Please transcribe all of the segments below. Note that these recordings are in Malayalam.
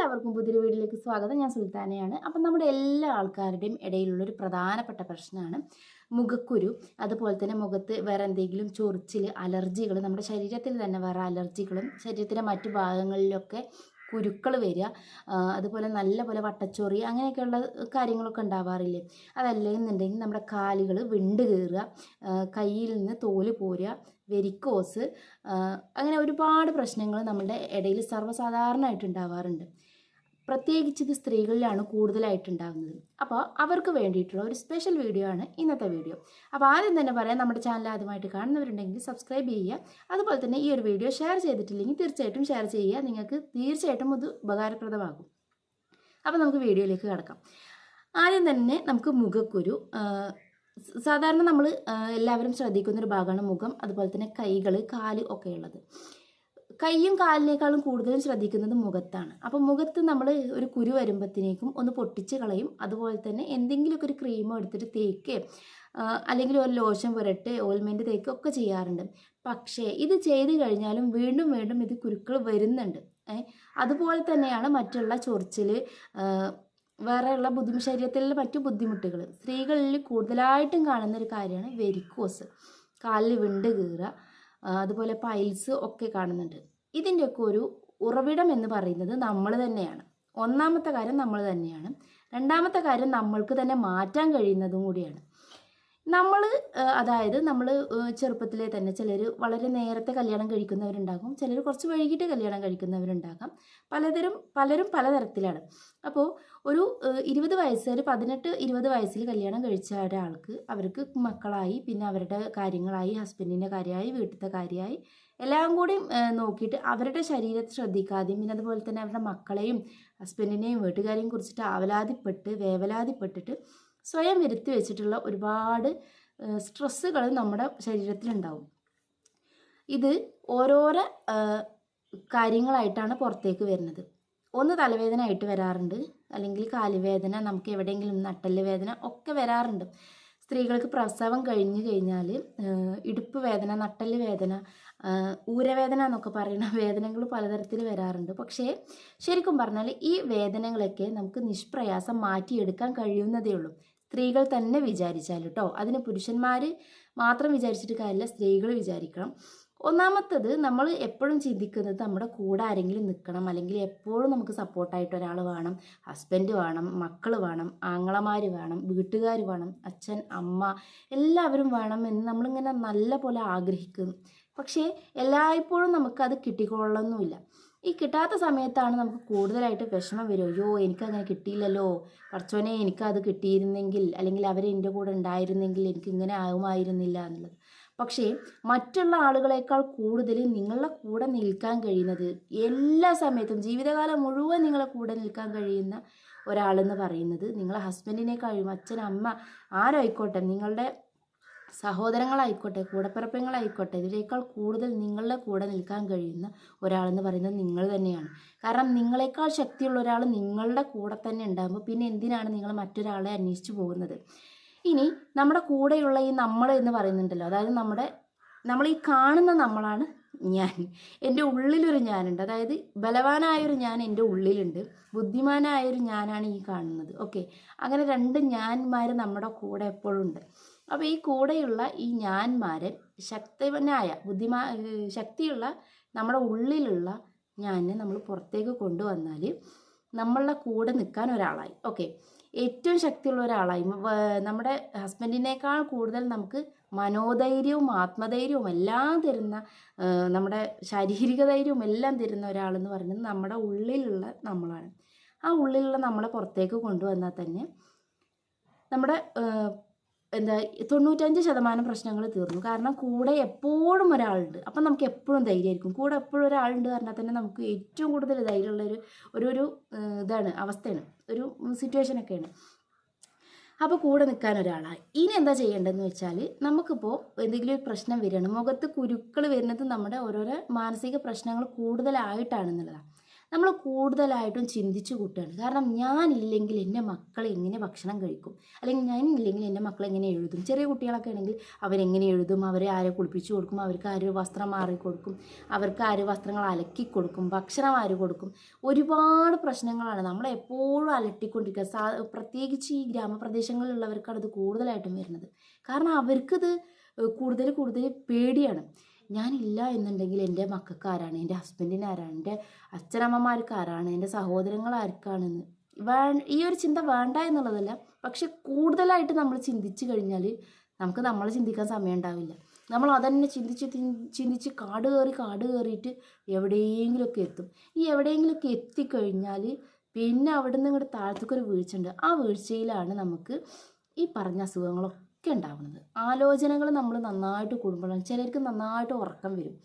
എല്ലാവർക്കും പുതിയൊരു വീഡിയോയിലേക്ക് സ്വാഗതം. ഞാൻ സുൽത്താനയാണ്. അപ്പം നമ്മുടെ എല്ലാ ആൾക്കാരുടെയും ഇടയിലുള്ള ഒരു പ്രധാനപ്പെട്ട പ്രശ്നമാണ് മുഖക്കുരു. അതുപോലെ തന്നെ മുഖത്ത് വേറെ എന്തെങ്കിലും ചൊറിച്ചിൽ അലർജികൾ നമ്മുടെ ശരീരത്തിൽ തന്നെ വേറെ അലർജികളും ശരീരത്തിന്റെ മറ്റു ഭാഗങ്ങളിലൊക്കെ കുരുക്കൾ വരിക അതുപോലെ നല്ല പോലെ വട്ടച്ചൊറി അങ്ങനെയൊക്കെയുള്ള കാര്യങ്ങളൊക്കെ ഉണ്ടാവാറില്ലേ? അതല്ലെന്നുണ്ടെങ്കിൽ നമ്മുടെ കാലുകൾ വിണ്ട് കയറുക കയ്യിൽ നിന്ന് തോൽ പോരുക വെരിക്കോസ് അങ്ങനെ ഒരുപാട് പ്രശ്നങ്ങൾ നമ്മുടെ ഇടയിൽ സർവസാധാരണമായിട്ട് ഉണ്ടാവാറുണ്ട്. പ്രത്യേകിച്ച് ഇത് സ്ത്രീകളിലാണ് കൂടുതലായിട്ട് ഉണ്ടാകുന്നത് അപ്പോൾ അവർക്ക് വേണ്ടിയിട്ടുള്ള ഒരു സ്പെഷ്യൽ വീഡിയോ ആണ് ഇന്നത്തെ വീഡിയോ അപ്പോൾ ആദ്യം തന്നെ പറയാം നമ്മുടെ ചാനൽ ആദ്യമായിട്ട് കാണുന്നവരുണ്ടെങ്കിൽ സബ്സ്ക്രൈബ് ചെയ്യുക. അതുപോലെ തന്നെ ഈ ഒരു വീഡിയോ ഷെയർ ചെയ്തിട്ടില്ലെങ്കിൽ തീർച്ചയായിട്ടും ഷെയർ ചെയ്യുക. നിങ്ങൾക്ക് തീർച്ചയായിട്ടും ഇത് ഉപകാരപ്രദമാകും. അപ്പോൾ നമുക്ക് വീഡിയോയിലേക്ക് കടക്കാം. ആദ്യം തന്നെ നമുക്ക് മുഖക്കുരു സാധാരണ നമ്മൾ എല്ലാവരും ശ്രദ്ധിക്കുന്ന ഒരു ഭാഗമാണ് മുഖം അതുപോലെ തന്നെ കൈകൾ കാൽ ഒക്കെ ഉള്ളത് കൈയും കാലിനേക്കാളും കൂടുതലും ശ്രദ്ധിക്കുന്നത് മുഖത്താണ്. അപ്പോൾ മുഖത്ത് നമ്മൾ ഒരു കുരു വരുമ്പോഴത്തേക്കും ഒന്ന് പൊട്ടിച്ച് കളയും. അതുപോലെ തന്നെ എന്തെങ്കിലുമൊക്കെ ഒരു ക്രീമോ എടുത്തിട്ട് തേക്കുകയും അല്ലെങ്കിൽ ഒരു ലോഷൻ പുരട്ട് ഓയിൽമെന്റ് തേക്കുക ഒക്കെ ചെയ്യാറുണ്ട്. പക്ഷേ ഇത് ചെയ്ത് കഴിഞ്ഞാലും വീണ്ടും വീണ്ടും ഇത് കുരുക്കൾ വരുന്നുണ്ട്. അതുപോലെ തന്നെയാണ് മറ്റുള്ള ചൊറിച്ചിൽ വേറെയുള്ള ബുദ്ധി ശരീരത്തിലുള്ള മറ്റു ബുദ്ധിമുട്ടുകൾ സ്ത്രീകളിൽ കൂടുതലായിട്ടും കാണുന്ന ഒരു കാര്യമാണ് വെരിക്കോസ്. കാലിൽ വിണ്ട് കീറുക അതുപോലെ പൈൽസ് ഒക്കെ കാണുന്നുണ്ട്. ഇതിന്റെയൊക്കെ ഒരു ഉറവിടം എന്ന് പറയുന്നത് നമ്മൾ തന്നെയാണ്. ഒന്നാമത്തെ കാര്യം നമ്മൾ തന്നെയാണ്. രണ്ടാമത്തെ കാര്യം നമ്മൾക്ക് തന്നെ മാറ്റാൻ കഴിയുന്നതും കൂടിയാണ്. നമ്മൾ അതായത് നമ്മൾ ചെറുപ്പത്തിലെ തന്നെ ചിലർ വളരെ നേരത്തെ കല്യാണം കഴിക്കുന്നവരുണ്ടാകും. ചിലർ കുറച്ച് വൈകിട്ട് കല്യാണം കഴിക്കുന്നവരുണ്ടാകാം. പലതരം പലരും പലതരത്തിലാണ്. അപ്പോൾ ഒരു ഇരുപത് വയസ്സ് ഒരു പതിനെട്ട് ഇരുപത് വയസ്സിൽ കല്യാണം കഴിച്ച ഒരാൾക്ക് അവർക്ക് മക്കളായി പിന്നെ അവരുടെ കാര്യങ്ങളായി ഹസ്ബൻഡിന്റെ കാര്യമായി വീട്ടിലത്തെ കാര്യമായി എല്ലാം കൂടി നോക്കിയിട്ട് അവരുടെ ശരീരത്തെ ശ്രദ്ധിക്കാതെയും പിന്നെ അതുപോലെ തന്നെ അവരുടെ മക്കളെയും ഹസ്ബൻഡിനെയും വീട്ടുകാരെയും കുറിച്ചിട്ട് ആവലാതിപ്പെട്ട് വേവലാതിപ്പെട്ടിട്ട് സ്വയം വരുത്തി വെച്ചിട്ടുള്ള ഒരുപാട് സ്ട്രെസ്സുകൾ നമ്മുടെ ശരീരത്തിലുണ്ടാവും. ഇത് ഓരോരോ കാര്യങ്ങളായിട്ടാണ് പുറത്തേക്ക് വരുന്നത്. ഒന്ന് തലവേദന ആയിട്ട് വരാറുണ്ട് അല്ലെങ്കിൽ കാലുവേദന നമുക്ക് എവിടെയെങ്കിലും നട്ടൽ വേദന ഒക്കെ വരാറുണ്ട്. സ്ത്രീകൾക്ക് പ്രസവം കഴിഞ്ഞു കഴിഞ്ഞാൽ ഇടുപ്പ് വേദന നട്ടൽ വേദന ഊരവേദന എന്നൊക്കെ പറയുന്ന വേദനകൾ പലതരത്തിൽ വരാറുണ്ട്. പക്ഷേ ശരിക്കും പറഞ്ഞാൽ ഈ വേദനകളൊക്കെ നമുക്ക് നിഷ്പ്രയാസം മാറ്റിയെടുക്കാൻ കഴിയുന്നതേ ഉള്ളൂ. സ്ത്രീകൾ തന്നെ വിചാരിച്ചാൽ കേട്ടോ അതിന് പുരുഷന്മാർ മാത്രം വിചാരിച്ചിട്ട് കാര്യമില്ല സ്ത്രീകൾ വിചാരിക്കണം. ഒന്നാമത്തത് നമ്മൾ എപ്പോഴും ചിന്തിക്കുന്നത് നമ്മുടെ കൂടെ ആരെങ്കിലും നിൽക്കണം. അല്ലെങ്കിൽ എപ്പോഴും നമുക്ക് സപ്പോർട്ടായിട്ട് ഒരാൾ വേണം. ഹസ്ബൻഡ് വേണം മക്കൾ വേണം ആങ്ങളമാർ വേണം വീട്ടുകാർ വേണം അച്ഛൻ അമ്മ എല്ലാവരും വേണം എന്ന് നമ്മളിങ്ങനെ നല്ല പോലെ ആഗ്രഹിക്കുന്നു പക്ഷേ എല്ലായ്പ്പോഴും നമുക്കത് കിട്ടിക്കൊള്ളൊന്നുമില്ല ഈ കിട്ടാത്ത സമയത്താണ് നമുക്ക് കൂടുതലായിട്ട് വിഷമം വരും അയ്യോ എനിക്കങ്ങനെ കിട്ടിയില്ലല്ലോ. കുറച്ചോനെ എനിക്കത് കിട്ടിയിരുന്നെങ്കിൽ അല്ലെങ്കിൽ അവർ എന്റെ കൂടെ ഉണ്ടായിരുന്നെങ്കിൽ എനിക്ക് ഇങ്ങനെ ആകുമായിരുന്നില്ല എന്നുള്ളത്. പക്ഷേ മറ്റുള്ള ആളുകളെക്കാൾ കൂടുതൽ നിങ്ങളുടെ കൂടെ നിൽക്കാൻ കഴിയുന്നത് എല്ലാ സമയത്തും ജീവിതകാലം മുഴുവൻ നിങ്ങളെ കൂടെ നിൽക്കാൻ കഴിയുന്ന ഒരാളെന്ന് പറയുന്നത് നിങ്ങളെ ഹസ്ബൻഡിനെ കഴിയും അച്ഛൻ അമ്മ ആരായിക്കോട്ടെ നിങ്ങളുടെ സഹോദരങ്ങളായിക്കോട്ടെ കൂടപ്പിറപ്പങ്ങളായിക്കോട്ടെ ഇതിനേക്കാൾ കൂടുതൽ നിങ്ങളുടെ കൂടെ നിൽക്കാൻ കഴിയുന്ന ഒരാളെന്ന് പറയുന്നത് നിങ്ങൾ തന്നെയാണ്. കാരണം നിങ്ങളെക്കാൾ ശക്തിയുള്ള ഒരാൾ നിങ്ങളുടെ കൂടെ തന്നെ ഉണ്ടാകുമ്പോൾ പിന്നെ എന്തിനാണ് നിങ്ങൾ മറ്റൊരാളെ അന്വേഷിച്ചു പോകുന്നത്? ഇനി നമ്മുടെ കൂടെയുള്ള ഈ നമ്മൾ എന്ന് പറയുന്നുണ്ടല്ലോ അതായത് നമ്മുടെ നമ്മൾ ഈ കാണുന്ന നമ്മളാണ് ഞാൻ. എന്റെ ഉള്ളിലൊരു ഞാനുണ്ട്. അതായത് ബലവാനായൊരു ഞാൻ എന്റെ ഉള്ളിലുണ്ട്. ബുദ്ധിമാനായൊരു ഞാനാണ് ഈ കാണുന്നത്. ഓക്കെ. അങ്ങനെ രണ്ട് ഞാന്മാർ നമ്മുടെ കൂടെ എപ്പോഴും ഉണ്ട്. അപ്പോൾ ഈ കൂടെയുള്ള ഈ ഞാൻമാരെ ശക്തവനായ ബുദ്ധിമാ ശക്തിയുള്ള നമ്മുടെ ഉള്ളിലുള്ള ഞാനെ നമ്മൾ പുറത്തേക്ക് കൊണ്ടുവന്നാൽ നമ്മളുടെ കൂടെ നിൽക്കാൻ ഒരാളായി. ഓക്കെ. ഏറ്റവും ശക്തിയുള്ള ഒരാളായി. നമ്മുടെ ഹസ്ബൻഡിനേക്കാൾ കൂടുതൽ നമുക്ക് മനോധൈര്യവും ആത്മധൈര്യവും എല്ലാം തരുന്ന നമ്മുടെ ശാരീരിക ധൈര്യവും എല്ലാം തരുന്ന ഒരാളെന്ന് പറയുന്നത് നമ്മുടെ ഉള്ളിലുള്ള നമ്മളാണ്. ആ ഉള്ളിലുള്ള നമ്മളെ പുറത്തേക്ക് കൊണ്ടുവന്നാൽ തന്നെ നമ്മുടെ എന്താ തൊണ്ണൂറ്റഞ്ച് ശതമാനം പ്രശ്നങ്ങൾ തീർന്നു. കാരണം കൂടെ എപ്പോഴും ഒരാളുണ്ട്. അപ്പം നമുക്ക് എപ്പോഴും ധൈര്യമായിരിക്കും. കൂടെ എപ്പോഴും ഒരാളുണ്ട് പറഞ്ഞാൽ തന്നെ നമുക്ക് ഏറ്റവും കൂടുതൽ ധൈര്യമുള്ളൊരു ഒരു ഒരു ഇതാണ് അവസ്ഥയാണ്. ഒരു സിറ്റുവേഷനൊക്കെയാണ് അപ്പോൾ കൂടെ നിൽക്കാൻ ഒരാളായി. ഇനി എന്താ ചെയ്യേണ്ടതെന്ന് വെച്ചാൽ നമുക്കിപ്പോൾ എന്തെങ്കിലും ഒരു പ്രശ്നം വരികയാണ്. മുഖത്ത് കുരുക്കൾ വരുന്നത് നമ്മുടെ ഓരോരോ മാനസിക പ്രശ്നങ്ങൾ കൂടുതലായിട്ടാണെന്നുള്ളതാണ്. നമ്മൾ കൂടുതലായിട്ടും ചിന്തിച്ചു കൂട്ടുകയാണ്. കാരണം ഞാനില്ലെങ്കിൽ എന്റെ മക്കൾ എങ്ങനെ ഭക്ഷണം കഴിക്കും? അല്ലെങ്കിൽ ഞാൻ ഇല്ലെങ്കിൽ എന്റെ മക്കൾ എങ്ങനെ എഴുതും? ചെറിയ കുട്ടികളൊക്കെ ആണെങ്കിൽ അവരെങ്ങനെ എഴുതും? അവരെ ആരെ കുളിപ്പിച്ചു കൊടുക്കും? അവർക്ക് ആര് വസ്ത്രം മാറി കൊടുക്കും? അവർക്ക് ആര് വസ്ത്രങ്ങൾ അലക്കി കൊടുക്കും? ഭക്ഷണം ആര് കൊടുക്കും? ഒരുപാട് പ്രശ്നങ്ങളാണ്. നമ്മൾ എപ്പോഴും അലട്ടിക്കൊണ്ടിരിക്കുക. സാ പ്രത്യേകിച്ച് ഈ ഗ്രാമപ്രദേശങ്ങളിലുള്ളവർക്കാണ് ഇത് കൂടുതലായിട്ടും വരുന്നത്. കാരണം അവർക്കിത് കൂടുതൽ കൂടുതൽ പേടിയാണ്. ഞാനില്ല എന്നുണ്ടെങ്കിൽ എന്റെ മക്കൾക്ക് ആരാണ്? എന്റെ ഹസ്ബൻഡിന് ആരാണ്? എന്റെ അച്ഛനമ്മമാർക്ക് ആരാണ്? എന്റെ സഹോദരങ്ങൾ ആർക്കാണെന്ന്. വേ ഈ ഒരു ചിന്ത വേണ്ട എന്നുള്ളതല്ല. പക്ഷെ കൂടുതലായിട്ട് നമ്മൾ ചിന്തിച്ചു കഴിഞ്ഞാൽ നമുക്ക് നമ്മൾ ചിന്തിക്കാൻ സമയം ഉണ്ടാവില്ല. നമ്മൾ അതന്നെ ചിന്തിച്ച് ചിന്തിച്ച് കാട് കയറി കാട് കയറിയിട്ട് എവിടെയെങ്കിലുമൊക്കെ എത്തും. ഈ എവിടെയെങ്കിലുമൊക്കെ എത്തിക്കഴിഞ്ഞാൽ പിന്നെ അവിടെ നിന്ന് ഇങ്ങോട്ട് താഴത്തേക്കൊരു വീഴ്ചയുണ്ട്. ആ വീഴ്ചയിലാണ് നമുക്ക് ഈ പറഞ്ഞ അസുഖങ്ങളൊക്കെ ഉണ്ടാവുന്നത് ആലോചനകൾ നമ്മൾ നന്നായിട്ട് കൂടുമ്പോഴാണ്. ചിലർക്ക് നന്നായിട്ട് ഉറക്കം വരും.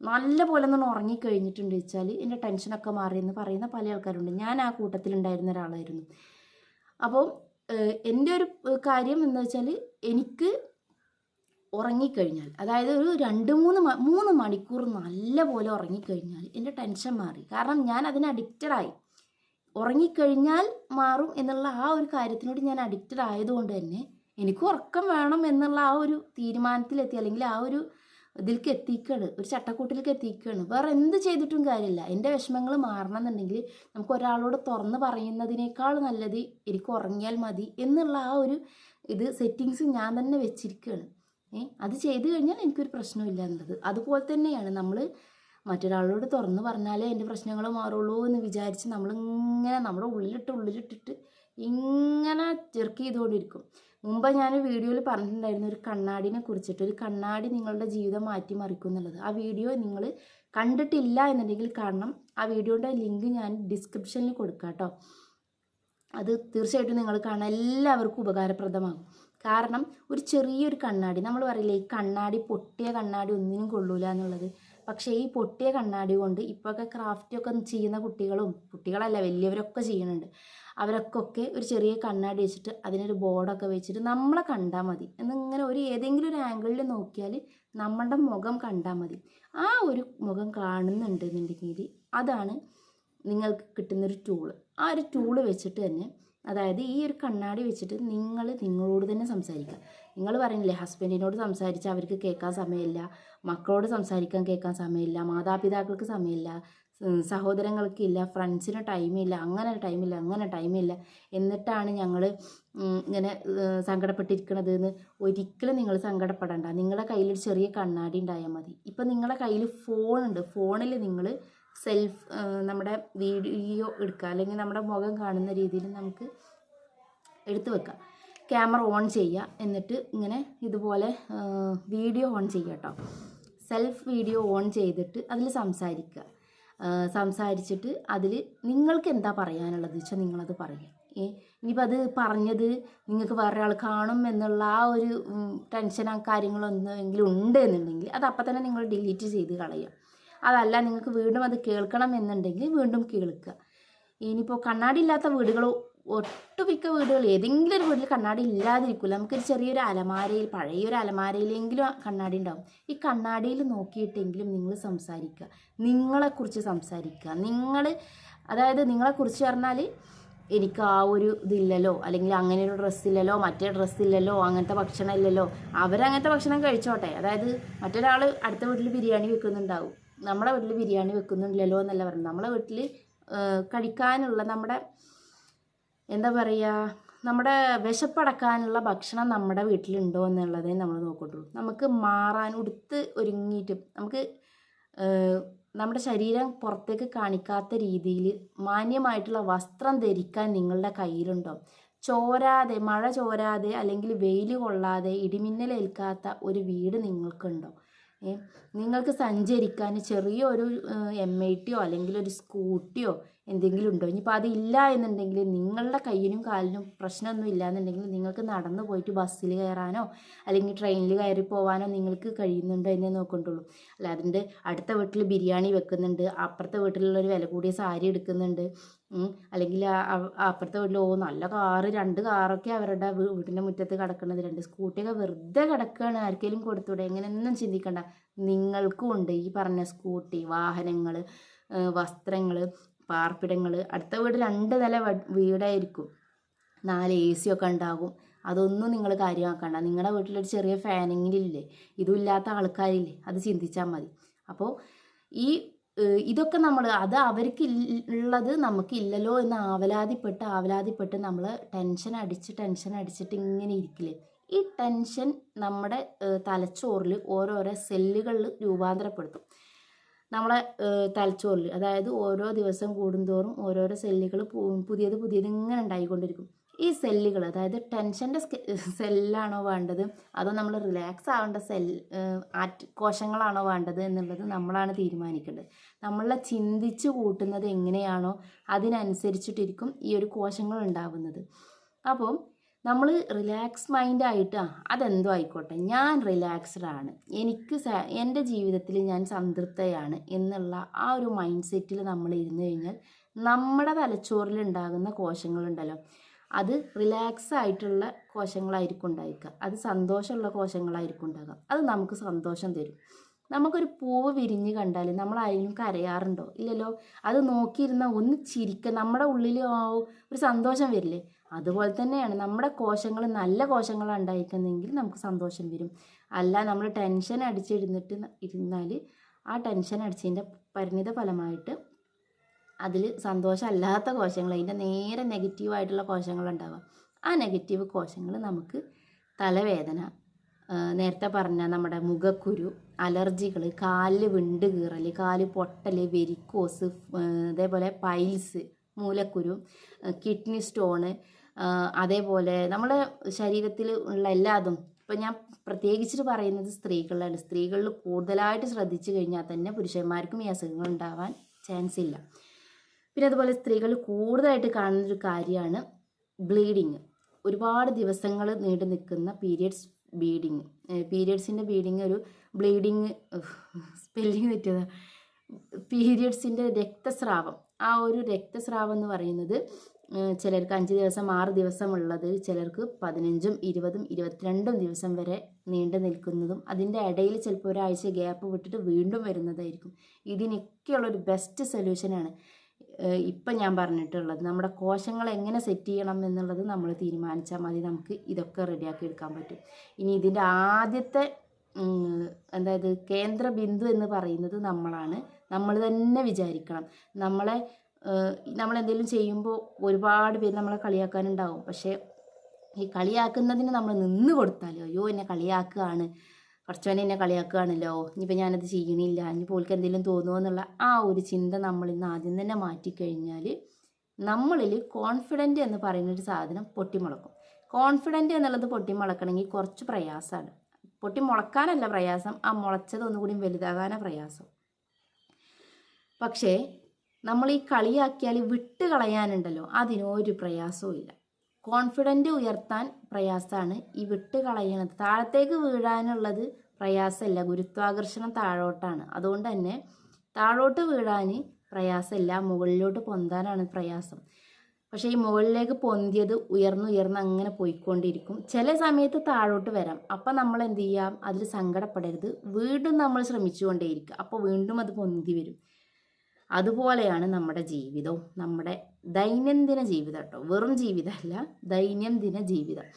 നല്ല പോലെ ഒന്ന് ഉറങ്ങിക്കഴിഞ്ഞിട്ടുണ്ട് വെച്ചാൽ എന്റെ ടെൻഷനൊക്കെ മാറിയെന്ന് പറയുന്ന പല ആൾക്കാരുണ്ട്. ഞാൻ ആ കൂട്ടത്തിലുണ്ടായിരുന്ന ഒരാളായിരുന്നു. അപ്പോൾ എന്റെ ഒരു കാര്യം എന്ന് വെച്ചാൽ എനിക്ക് ഉറങ്ങിക്കഴിഞ്ഞാൽ അതായത് ഒരു രണ്ട് മൂന്ന് മൂന്ന് മണിക്കൂർ നല്ല പോലെ ഉറങ്ങിക്കഴിഞ്ഞാൽ എന്റെ ടെൻഷൻ മാറി. കാരണം ഞാൻ അതിന് അഡിക്റ്റഡായി ഉറങ്ങിക്കഴിഞ്ഞാൽ മാറും എന്നുള്ള ആ ഒരു കാര്യത്തിനോട് ഞാൻ അഡിക്റ്റഡ് ആയതുകൊണ്ട് തന്നെ എനിക്ക് ഉറക്കം വേണം എന്നുള്ള ആ ഒരു തീരുമാനത്തിലെത്തി അല്ലെങ്കിൽ ആ ഒരു ഇതിലേക്ക് എത്തിക്കുകയാണ് ഒരു ചട്ടക്കൂട്ടിലേക്ക് എത്തിക്കുകയാണ് വേറെ എന്ത് ചെയ്തിട്ടും കാര്യമില്ല. എന്റെ വിഷമങ്ങൾ മാറണം എന്നുണ്ടെങ്കിൽ നമുക്ക് ഒരാളോട് തുറന്ന് പറയുന്നതിനേക്കാൾ നല്ലത് എനിക്ക് ഉറങ്ങിയാൽ മതി എന്നുള്ള ആ ഒരു ഇത് സെറ്റിങ്സ് ഞാൻ തന്നെ വെച്ചിരിക്കുകയാണ്. ഏ അത് ചെയ്തു കഴിഞ്ഞാൽ എനിക്കൊരു പ്രശ്നമില്ല എന്നുള്ളത്. അതുപോലെ തന്നെയാണ് നമ്മൾ മറ്റൊരാളോട് തുറന്ന് പറഞ്ഞാലേ എന്റെ പ്രശ്നങ്ങൾ മാറുള്ളൂ എന്ന് വിചാരിച്ച് നമ്മളിങ്ങനെ നമ്മുടെ ഉള്ളിലിട്ട് ഉള്ളിലിട്ടിട്ട് ഇങ്ങനെ ചെറുക്ക് ചെയ്തുകൊണ്ടിരിക്കും. മുമ്പ് ഞാൻ വീഡിയോയിൽ പറഞ്ഞിട്ടുണ്ടായിരുന്നു ഒരു കണ്ണാടിനെ കുറിച്ചിട്ട് ഒരു കണ്ണാടി നിങ്ങളുടെ ജീവിതം മാറ്റിമറിക്കും എന്നുള്ളത്. ആ വീഡിയോ നിങ്ങൾ കണ്ടിട്ടില്ല എന്നുണ്ടെങ്കിൽ കാരണം ആ വീഡിയോയുടെ ലിങ്ക് ഞാൻ ഡിസ്ക്രിപ്ഷനിൽ കൊടുക്കാം കേട്ടോ. അത് തീർച്ചയായിട്ടും നിങ്ങൾ കാണാൻ എല്ലാവർക്കും ഉപകാരപ്രദമാകും. കാരണം ഒരു ചെറിയൊരു കണ്ണാടി നമ്മൾ പറയില്ലേ ഈ കണ്ണാടി പൊട്ടിയ കണ്ണാടി ഒന്നിനും കൊള്ളൂല എന്നുള്ളത്. പക്ഷേ ഈ പൊട്ടിയ കണ്ണാടി കൊണ്ട് ഇപ്പോഴൊക്കെ ക്രാഫ്റ്റ് ഒക്കെ ചെയ്യുന്ന കുട്ടികളും കുട്ടികളല്ല വലിയവരൊക്കെ ചെയ്യുന്നുണ്ട്. അവരൊക്കെ ഒരു ചെറിയ കണ്ണാടി വെച്ചിട്ട് അതിനൊരു ബോർഡൊക്കെ വെച്ചിട്ട് നമ്മളെ കണ്ടാൽ മതി. എന്നിങ്ങനെ ഒരു ഏതെങ്കിലും ഒരു ആംഗിളിൽ നോക്കിയാൽ നമ്മളുടെ മുഖം കണ്ടാൽ മതി. ആ ഒരു മുഖം കാണുന്നുണ്ടെന്നുണ്ടെങ്കിൽ അതാണ് നിങ്ങൾക്ക് കിട്ടുന്നൊരു ടൂൾ ആ ഒരു ടൂൾ വെച്ചിട്ട് തന്നെ അതായത് ഈ ഒരു കണ്ണാടി വെച്ചിട്ട് നിങ്ങൾ നിങ്ങളോട് തന്നെ സംസാരിക്കുക. നിങ്ങൾ പറയുന്നില്ലേ ഹസ്ബൻഡിനോട് സംസാരിച്ച് അവർക്ക് കേൾക്കാൻ സമയമില്ല മക്കളോട് സംസാരിക്കാൻ കേൾക്കാൻ സമയമില്ല മാതാപിതാക്കൾക്ക് സമയമില്ല സഹോദരങ്ങൾക്ക് സഹോദരങ്ങൾക്കില്ല ഫ്രണ്ട്സിന് ടൈമില്ല അങ്ങനെ ടൈമില്ല അങ്ങനെ ടൈമില്ല എന്നിട്ടാണ് ഞങ്ങൾ ഇങ്ങനെ സങ്കടപ്പെട്ടിരിക്കണത് എന്ന് ഒരിക്കലും നിങ്ങൾ സങ്കടപ്പെടണ്ട. നിങ്ങളുടെ കയ്യിലൊരു ചെറിയ കണ്ണാടി ഉണ്ടായാൽ മതി. ഇപ്പം നിങ്ങളുടെ കയ്യിൽ ഫോണുണ്ട് ഫോണിൽ നിങ്ങൾ സെൽഫ് നമ്മുടെ വീഡിയോ എടുക്കുക അല്ലെങ്കിൽ നമ്മുടെ മുഖം കാണുന്ന രീതിയിൽ നമുക്ക് എടുത്തു വെക്കാം ക്യാമറ ഓൺ ചെയ്യുക എന്നിട്ട് ഇങ്ങനെ ഇതുപോലെ വീഡിയോ ഓൺ ചെയ്യുക കേട്ടോ സെൽഫ് വീഡിയോ ഓൺ ചെയ്തിട്ട് അതിൽ സംസാരിക്കുക. ആ, സംസാരിച്ചിട്ട് അതിൽ നിങ്ങൾക്ക് എന്താ പറയാനുള്ളത് വെച്ചാൽ നിങ്ങളത് പറയുക. ഇനിയിപ്പോൾ അത് പറഞ്ഞത് നിങ്ങൾക്ക് വേറൊരാൾ കാണും എന്നുള്ള ആ ഒരു ഉം, ടെൻഷനോ കാര്യങ്ങളോ എന്തെങ്കിലും ഉണ്ട് എന്നുണ്ടെങ്കിൽ അത് അപ്പം തന്നെ നിങ്ങൾ ഡിലീറ്റ് ചെയ്ത് കളയുക. അതല്ല നിങ്ങൾക്ക് വീണ്ടും അത് കേൾക്കണം എന്നുണ്ടെങ്കിൽ വീണ്ടും കേൾക്കുക. ഇനിയിപ്പോൾ കണ്ണാടി ഇല്ലാത്ത വീടുകൾ ഒട്ടുമിക്ക വീടുകൾ ഏതെങ്കിലും ഒരു വീട്ടിൽ കണ്ണാടി ഇല്ലാതിരിക്കില്ല നമുക്കൊരു ചെറിയൊരു അലമാരയിൽ പഴയൊരു അലമാരയിലെങ്കിലും കണ്ണാടി ഉണ്ടാവും. ഈ കണ്ണാടിയിൽ നോക്കിയിട്ടെങ്കിലും നിങ്ങൾ സംസാരിക്കുക. നിങ്ങളെക്കുറിച്ച് സംസാരിക്കുക. നിങ്ങൾ അതായത് നിങ്ങളെക്കുറിച്ച് പറഞ്ഞാൽ എനിക്ക് ആ ഒരു ഇതില്ലല്ലോ അല്ലെങ്കിൽ അങ്ങനെ ഒരു ഡ്രസ്സില്ലല്ലോ മറ്റേ ഡ്രസ്സില്ലല്ലോ അങ്ങനത്തെ ഭക്ഷണം ഇല്ലല്ലോ. അവരങ്ങനത്തെ ഭക്ഷണം കഴിച്ചോട്ടെ. അതായത് മറ്റൊരാൾ അടുത്ത വീട്ടിൽ ബിരിയാണി വെക്കുന്നുണ്ടാവും. നമ്മുടെ വീട്ടിൽ ബിരിയാണി വെക്കുന്നുണ്ടല്ലോ എന്നല്ല പറയുന്നത് നമ്മുടെ വീട്ടിൽ കഴിക്കാനുള്ള നമ്മുടെ എന്താ പറയുക നമ്മുടെ വിശപ്പടക്കാനുള്ള ഭക്ഷണം നമ്മുടെ വീട്ടിലുണ്ടോ എന്നുള്ളതേ നമ്മൾ നോക്കട്ടുള്ളൂ നമുക്ക് മാറാൻ ഉടുത്ത് ഒരുങ്ങിയിട്ട് നമുക്ക് നമ്മുടെ ശരീരം പുറത്തേക്ക് കാണിക്കാത്ത രീതിയിൽ മാന്യമായിട്ടുള്ള വസ്ത്രം ധരിക്കാൻ നിങ്ങളുടെ കയ്യിലുണ്ടോ? ചോരാതെ മഴ ചോരാതെ അല്ലെങ്കിൽ വെയിൽ കൊള്ളാതെ ഇടിമിന്നലേൽക്കാത്ത ഒരു വീട് നിങ്ങൾക്കുണ്ടോ? നിങ്ങൾക്ക് സഞ്ചരിക്കാൻ ചെറിയൊരു എം ഐ ടിയോ അല്ലെങ്കിൽ ഒരു സ്കൂട്ടിയോ എന്തെങ്കിലും ഉണ്ടോ? ഇനിയിപ്പോൾ ഇല്ല എന്നുണ്ടെങ്കിൽ നിങ്ങളുടെ കയ്യിനും കാലിനും പ്രശ്നമൊന്നും ഇല്ല എന്നുണ്ടെങ്കിൽ നിങ്ങൾക്ക് നടന്നു പോയിട്ട് ബസ്സിൽ കയറാനോ അല്ലെങ്കിൽ ട്രെയിനിൽ കയറി പോകാനോ നിങ്ങൾക്ക് കഴിയുന്നുണ്ടോ എന്നേ നോക്കണ്ടുള്ളൂ. അല്ല അതിന്റെ അടുത്ത വീട്ടിൽ ബിരിയാണി വെക്കുന്നുണ്ട് അപ്പുറത്തെ വീട്ടിലുള്ളൊരു വില കൂടിയ സാരി എടുക്കുന്നുണ്ട് അല്ലെങ്കിൽ അപ്പുറത്തെ വീട്ടിൽ ഓ നല്ല കാറ് രണ്ട് കാറൊക്കെ അവരുടെ വീട്ടിന്റെ മുറ്റത്ത് കിടക്കുന്നത് രണ്ട് സ്കൂട്ടിയൊക്കെ വെറുതെ കിടക്കുകയാണ് ആർക്കെങ്കിലും കൊടുത്തൂടെ എങ്ങനെയൊന്നും ചിന്തിക്കണ്ട. നിങ്ങൾക്കും ഉണ്ട് ഈ പറഞ്ഞ സ്കൂട്ടി വാഹനങ്ങൾ വസ്ത്രങ്ങൾ പാർപ്പിടങ്ങൾ അടുത്ത വീട് രണ്ട് നില വീടായിരിക്കും. നാല് എ സി ഒക്കെ ഉണ്ടാകും. അതൊന്നും നിങ്ങൾ കാര്യമാക്കണ്ട. നിങ്ങളുടെ വീട്ടിലൊരു ചെറിയ ഫാനിങ്ങിലില്ലേ? ഇതും ഇല്ലാത്ത ആൾക്കാരില്ലേ? അത് ചിന്തിച്ചാൽ മതി. അപ്പോൾ ഈ ഇതൊക്കെ നമ്മൾ അത് അവർക്ക് ഉള്ളത് നമുക്ക് ഇല്ലല്ലോ എന്ന് ആവലാതിപ്പെട്ട് ആവലാതിപ്പെട്ട് നമ്മൾ ടെൻഷൻ അടിച്ച് ടെൻഷൻ അടിച്ചിട്ട് ഇങ്ങനെ ഇരിക്കില്ലേ? ഈ ടെൻഷൻ നമ്മുടെ തലച്ചോറിൽ ഓരോരോ സെല്ലുകളിൽ രൂപാന്തരപ്പെടുത്തും. നമ്മളെ തലച്ചോറിൽ അതായത് ഓരോ ദിവസം കൂടുന്തോറും ഓരോരോ സെല്ലുകൾ പുതിയത് പുതിയത് ഇങ്ങനെ ഉണ്ടായിക്കൊണ്ടിരിക്കും. ഈ സെല്ലുകൾ അതായത് ടെൻഷന്റെ സെല്ലാണോ വേണ്ടത്? അതോ നമ്മൾ റിലാക്സ് ആവേണ്ട സെൽ ആറ്റ് കോശങ്ങളാണോ വേണ്ടത് എന്നുള്ളത് നമ്മളാണ് തീരുമാനിക്കേണ്ടത്. നമ്മളെ ചിന്തിച്ച് കൂട്ടുന്നത് എങ്ങനെയാണോ അതിനനുസരിച്ചിട്ടിരിക്കും ഈ ഒരു കോശങ്ങൾ ഉണ്ടാവുന്നത്. അപ്പോൾ നമ്മൾ റിലാക്സ് മൈൻഡ് ആയിട്ടാ അതെന്തോ ആയിക്കോട്ടെ. ഞാൻ റിലാക്സ്ഡ് ആണ്. എനിക്ക് എന്റെ ജീവിതത്തിൽ ഞാൻ സംതൃപ്തയാണ് എന്നുള്ള ആ ഒരു മൈൻഡ് സെറ്റിൽ നമ്മൾ ഇരുന്ന് കഴിഞ്ഞാൽ നമ്മുടെ തലച്ചോറിൽ ഉണ്ടാകുന്ന കോശങ്ങളുണ്ടല്ലോ അത് റിലാക്സ് ആയിട്ടുള്ള കോശങ്ങളായിരിക്കും ഉണ്ടായിരിക്കുക അത് സന്തോഷമുള്ള കോശങ്ങളായിരിക്കും ഉണ്ടാകുക. അത് നമുക്ക് സന്തോഷം തരും. നമുക്കൊരു പൂവ് വിരിഞ്ഞ് കണ്ടാൽ നമ്മൾ ആരെങ്കിലും കരയാറുണ്ടോ? ഇല്ലല്ലോ. അത് നോക്കിയിരുന്ന ഒന്ന് ചിരിക്കുക നമ്മുടെ ഉള്ളിൽ ഒരു സന്തോഷം വരില്ലേ? അതുപോലെ തന്നെയാണ് നമ്മുടെ കോശങ്ങൾ നല്ല കോശങ്ങളാണ് ഉണ്ടായിരിക്കുന്നെങ്കിൽ നമുക്ക് സന്തോഷം വരും. അല്ല നമ്മൾ ടെൻഷൻ അടിച്ചിരുന്നിട്ട് ഇരുന്നാൽ ആ ടെൻഷൻ അടിച്ചതിന്റെ പരിണിത ഫലമായിട്ട് അതിൽ സന്തോഷമല്ലാത്ത കോശങ്ങൾ അതിന്റെ നേരെ നെഗറ്റീവായിട്ടുള്ള കോശങ്ങളുണ്ടാവുക ആ നെഗറ്റീവ് കോശങ്ങൾ നമുക്ക് തലവേദന നേരത്തെ പറഞ്ഞ നമ്മുടെ മുഖക്കുരു അലർജികൾ കാലിൽ വിണ്ട് കീറൽ കാൽ പൊട്ടൽ വെരിക്കോസ് അതേപോലെ പൈൽസ് മൂലക്കുരു കിഡ്നി സ്റ്റോണ് അതേപോലെ നമ്മുടെ ശരീരത്തിൽ ഉള്ള എല്ലാതും ഇപ്പം ഞാൻ പ്രത്യേകിച്ചിട്ട് പറയുന്നത് സ്ത്രീകളിലാണ്. സ്ത്രീകളിൽ കൂടുതലായിട്ട് ശ്രദ്ധിച്ചു കഴിഞ്ഞാൽ തന്നെ പുരുഷന്മാർക്കും ഈ അസുഖങ്ങൾ ഉണ്ടാവാൻ ചാൻസ് ഇല്ല. പിന്നെ അതുപോലെ സ്ത്രീകൾ കൂടുതലായിട്ട് കാണുന്നൊരു കാര്യമാണ് ബ്ലീഡിങ് ഒരുപാട് ദിവസങ്ങൾ നീണ്ടു നിൽക്കുന്ന പീരിയഡ്സ് ബ്ലീഡിങ് പീരിയഡ്സിന്റെ ബ്ലീഡിങ് ഒരു ബ്ലീഡിങ് സ്പെല്ലിങ് തെറ്റിയതാണ് പീരിയഡ്സിന്റെ രക്തസ്രാവം. ആ ഒരു രക്തസ്രാവം എന്ന് പറയുന്നത് ചിലർക്ക് അഞ്ച് ദിവസം ആറ് ദിവസം ഉള്ളത് ചിലർക്ക് പതിനഞ്ചും ഇരുപതും ഇരുപത്തിരണ്ടും ദിവസം വരെ നീണ്ടു നിൽക്കുന്നതും അതിന്റെ ഇടയിൽ ചിലപ്പോൾ ഒരാഴ്ച ഗ്യാപ്പ് വിട്ടിട്ട് വീണ്ടും വരുന്നതായിരിക്കും. ഇതിനൊക്കെയുള്ളൊരു ബെസ്റ്റ് സൊല്യൂഷനാണ് ഇപ്പം ഞാൻ പറഞ്ഞിട്ടുള്ളത് നമ്മുടെ കോശങ്ങൾ എങ്ങനെ സെറ്റ് ചെയ്യണം എന്നുള്ളത് നമ്മൾ തീരുമാനിച്ചാൽ മതി. നമുക്ക് ഇതൊക്കെ റെഡിയാക്കി എടുക്കാൻ പറ്റും. ഇനി ഇതിന്റെ ആദ്യത്തെ അതായത് കേന്ദ്ര ബിന്ദു എന്ന് പറയുന്നത് നമ്മളാണ്. നമ്മൾ തന്നെ വിചാരിക്കണം. നമ്മളെ ഏഹ്, നമ്മളെന്തെങ്കിലും ചെയ്യുമ്പോൾ ഒരുപാട് പേര് നമ്മളെ കളിയാക്കാനുണ്ടാവും. പക്ഷേ ഈ കളിയാക്കുന്നതിന് നമ്മൾ നിന്ന് കൊടുത്താലോ അയ്യോ എന്നെ കളിയാക്കുകയാണ്. കുറച്ചവനെ എന്നെ കളിയാക്കുകയാണല്ലോ. ഇനിയിപ്പോൾ ഞാനത് ചെയ്യണില്ല. ഇനിയിപ്പോൾ ഓൾക്ക് എന്തെങ്കിലും തോന്നുമോ എന്നുള്ള ആ ഒരു ചിന്ത നമ്മൾ ഇന്ന് ആദ്യം തന്നെ മാറ്റിക്കഴിഞ്ഞാൽ നമ്മളിൽ കോൺഫിഡന്റ് എന്ന് പറയുന്നൊരു സാധനം പൊട്ടിമുളക്കും. കോൺഫിഡന്റ് എന്നുള്ളത് പൊട്ടിമുളക്കണമെങ്കിൽ കുറച്ച് പ്രയാസമാണ് പൊട്ടിമുളക്കാനല്ല പ്രയാസം ആ മുളച്ചത് ഒന്നുകൂടി വലുതാകാനാണ് പ്രയാസം. പക്ഷേ നമ്മൾ ഈ കളിയാക്കിയാൽ വിട്ട് കളയാനുണ്ടല്ലോ. അതിനൊരു പ്രയാസവും ഇല്ല. കോൺഫിഡന്റ് ഉയർത്താൻ പ്രയാസമാണ്. ഈ വിട്ട് കളയണത്. താഴത്തേക്ക് വീഴാനുള്ളത് പ്രയാസമല്ല. ഗുരുത്വാകർഷണം താഴോട്ടാണ്. അതുകൊണ്ട് തന്നെ താഴോട്ട് വീഴാൻ പ്രയാസമല്ല. മുകളിലോട്ട് പൊന്താനാണ് പ്രയാസം. പക്ഷേ ഈ മുകളിലേക്ക് പൊന്തിയത് ഉയർന്നുയർന്ന് അങ്ങനെ പോയിക്കൊണ്ടിരിക്കും. ചില സമയത്ത് താഴോട്ട് വരാം. അപ്പം നമ്മൾ എന്ത് ചെയ്യാം? അതിൽ സങ്കടപ്പെടരുത്. വീണ്ടും നമ്മൾ ശ്രമിച്ചുകൊണ്ടേയിരിക്കുക അപ്പോൾ വീണ്ടും അത് പൊന്തി വരും. അതുപോലെയാണ് നമ്മുടെ ജീവിതവും നമ്മുടെ ദൈനംദിന ജീവിതം കേട്ടോ. വെറും ജീവിതമല്ല ദൈനംദിന ജീവിതം.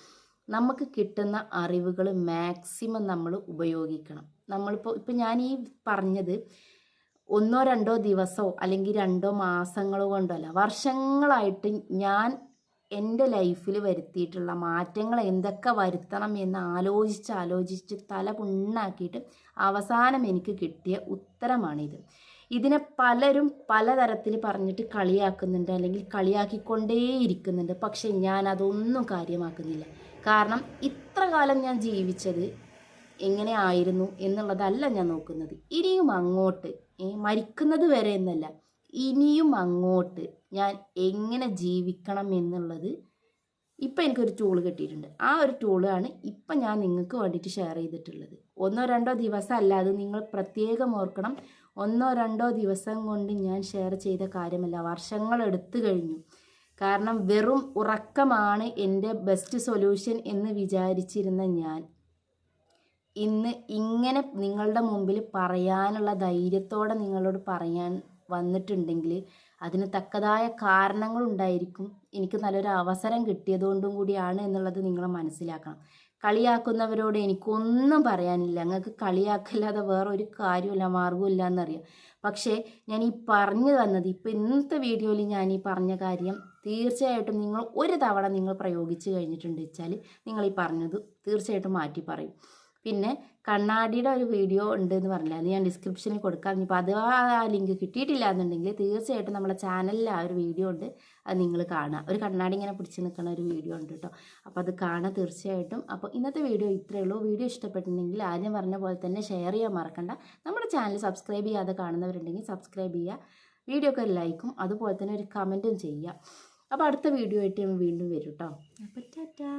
നമുക്ക് കിട്ടുന്ന അറിവുകൾ മാക്സിമം നമ്മൾ ഉപയോഗിക്കണം. നമ്മളിപ്പോൾ ഇപ്പം ഞാൻ ഈ പറഞ്ഞത് ഒന്നോ രണ്ടോ ദിവസമോ അല്ലെങ്കിൽ രണ്ടോ മാസങ്ങളോ കൊണ്ടല്ല വർഷങ്ങളായിട്ട് ഞാൻ എന്റെ ലൈഫിൽ വരുത്തിയിട്ടുള്ള മാറ്റങ്ങൾ എന്തൊക്കെ വരുത്തണം എന്ന് ആലോചിച്ച് ആലോചിച്ച് തല പുണ്ണാക്കിയിട്ട് അവസാനം എനിക്ക് കിട്ടിയ ഉത്തരമാണിത്. ഇതിനെ പലരും പലതരത്തിൽ പറഞ്ഞിട്ട് കളിയാക്കുന്നുണ്ട് അല്ലെങ്കിൽ കളിയാക്കിക്കൊണ്ടേയിരിക്കുന്നുണ്ട്. പക്ഷെ ഞാൻ അതൊന്നും കാര്യമാക്കുന്നില്ല. കാരണം ഇത്ര കാലം ഞാൻ ജീവിച്ചത് എങ്ങനെ ആയിരുന്നു എന്നുള്ളതല്ല ഞാൻ നോക്കുന്നത്. ഇനിയും അങ്ങോട്ട് മരിക്കുന്നത് വരെ എന്നല്ല ഇനിയും അങ്ങോട്ട് ഞാൻ എങ്ങനെ ജീവിക്കണം എന്നുള്ളത് ഇപ്പം എനിക്കൊരു ടൂൾ കിട്ടിയിട്ടുണ്ട്. ആ ഒരു ടൂളാണ് ഇപ്പം ഞാൻ നിങ്ങൾക്ക് വേണ്ടിയിട്ട് ഷെയർ ചെയ്തിട്ടുള്ളത്. ഒന്നോ രണ്ടോ ദിവസം അല്ലാതെ നിങ്ങൾ പ്രത്യേകം ഓർക്കണം. ഒന്നോ രണ്ടോ ദിവസം കൊണ്ട് ഞാൻ ഷെയർ ചെയ്ത കാര്യമല്ല. വർഷങ്ങൾ എടുത്തു കഴിഞ്ഞു. കാരണം വെറും ഉറക്കമാണ് എന്റെ ബെസ്റ്റ് സൊല്യൂഷൻ എന്ന് വിചാരിച്ചിരുന്ന ഞാൻ. ഇന്ന് ഇങ്ങനെ നിങ്ങളുടെ മുമ്പിൽ പറയാനുള്ള ധൈര്യത്തോടെ നിങ്ങളോട് പറയാൻ വന്നിട്ടുണ്ടെങ്കിൽ അതിന് തക്കതായ കാരണങ്ങളുണ്ടായിരിക്കും എനിക്ക് നല്ലൊരു അവസരം കിട്ടിയതുകൊണ്ടും കൂടിയാണ് എന്നുള്ളത് നിങ്ങൾ മനസ്സിലാക്കണം. കളിയാക്കുന്നവരോട് എനിക്കൊന്നും പറയാനില്ല. നിങ്ങൾക്ക് കളിയാക്കല്ലാതെ വേറെ ഒരു കാര്യമില്ല മാർഗമില്ല എന്നറിയാം പക്ഷേ ഞാൻ ഈ പറഞ്ഞു തന്നത് ഇപ്പം ഇന്നത്തെ വീഡിയോയിൽ ഞാൻ ഈ പറഞ്ഞ കാര്യം തീർച്ചയായിട്ടും നിങ്ങൾ ഒരു തവണ നിങ്ങൾ പ്രയോഗിച്ച് കഴിഞ്ഞിട്ടുണ്ട് വെച്ചാൽ നിങ്ങൾ ഈ പറഞ്ഞത് തീർച്ചയായിട്ടും മാറ്റി പറയും പിന്നെ കണ്ണാടിയുടെ ഒരു വീഡിയോ ഉണ്ട് എന്ന് പറഞ്ഞില്ല? അത് ഞാൻ ഡിസ്ക്രിപ്ഷനിൽ കൊടുക്കാം. ഇനിയിപ്പോൾ അത് ആ ലിങ്ക് കിട്ടിയിട്ടില്ല എന്നുണ്ടെങ്കിൽ തീർച്ചയായിട്ടും നമ്മുടെ ചാനലിൽ ആ ഒരു വീഡിയോ ഉണ്ട്. അത് നിങ്ങൾ കാണുക. ഒരു കണ്ണാടി ഇങ്ങനെ പിടിച്ച് നിൽക്കുന്ന ഒരു വീഡിയോ ഉണ്ട് കേട്ടോ. അപ്പോൾ അത് കാണാൻ തീർച്ചയായിട്ടും. അപ്പോൾ ഇന്നത്തെ വീഡിയോ ഇത്രയേ ഉള്ളൂ. വീഡിയോ ഇഷ്ടപ്പെട്ടിട്ടുണ്ടെങ്കിൽ ആദ്യം പറഞ്ഞ പോലെ തന്നെ ഷെയർ ചെയ്യാൻ മറക്കണ്ട. നമ്മുടെ ചാനൽ സബ്സ്ക്രൈബ് ചെയ്യാതെ കാണുന്നവരുണ്ടെങ്കിൽ സബ്സ്ക്രൈബ് ചെയ്യുക. വീഡിയോ ഒക്കെ ലൈക്കും അതുപോലെ തന്നെ ഒരു കമന്റും ചെയ്യുക. അപ്പോൾ അടുത്ത വീഡിയോ ആയിട്ട് വീണ്ടും വരും കേട്ടോ. അപ്പോൾ ടാറ്റാ.